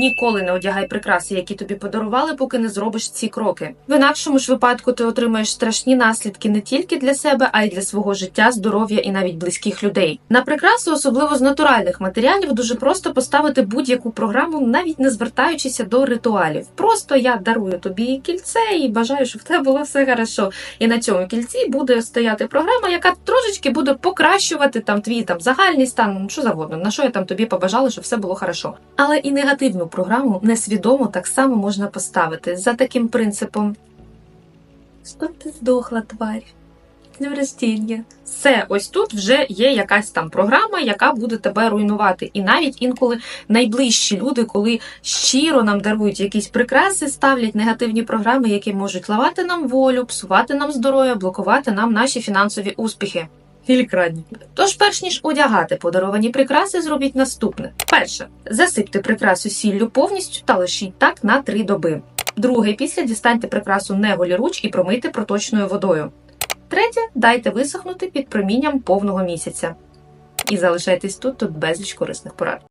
Ніколи не одягай прикраси, які тобі подарували, поки не зробиш ці кроки. В інакшому ж випадку ти отримаєш страшні наслідки не тільки для себе, а й для свого життя, здоров'я і навіть близьких людей. На прикрасу, особливо з натуральних матеріалів, дуже просто поставити будь-яку програму, навіть не звертаючися до ритуалів. Просто я дарую тобі кільце і бажаю, щоб в тебе було все хорошо. І на цьому кільці буде стояти програма, яка трошечки буде покращувати там твій там загальний стан, ну, що завгодно, на що я там тобі побажала, щоб все було хорошо. Але і негативну програму несвідомо так само можна поставити за таким принципом. Щоб ти здохла, тварь. З Все, ось тут вже є якась там програма, яка буде тебе руйнувати. І навіть інколи найближчі люди, коли щиро нам дарують якісь прикраси, ставлять негативні програми, які можуть ламати нам волю, псувати нам здоров'я, блокувати нам наші фінансові успіхи. Філікрадні. Тож, перш ніж одягати подаровані прикраси, зробіть наступне: перше, засипте прикрасу сіллю повністю та лишіть так на три доби. Друге, після дістаньте прикрасу неголіруч і промийте проточною водою. Третє, дайте висохнути під промінням повного місяця. І залишайтесь тут, тут безліч корисних порад.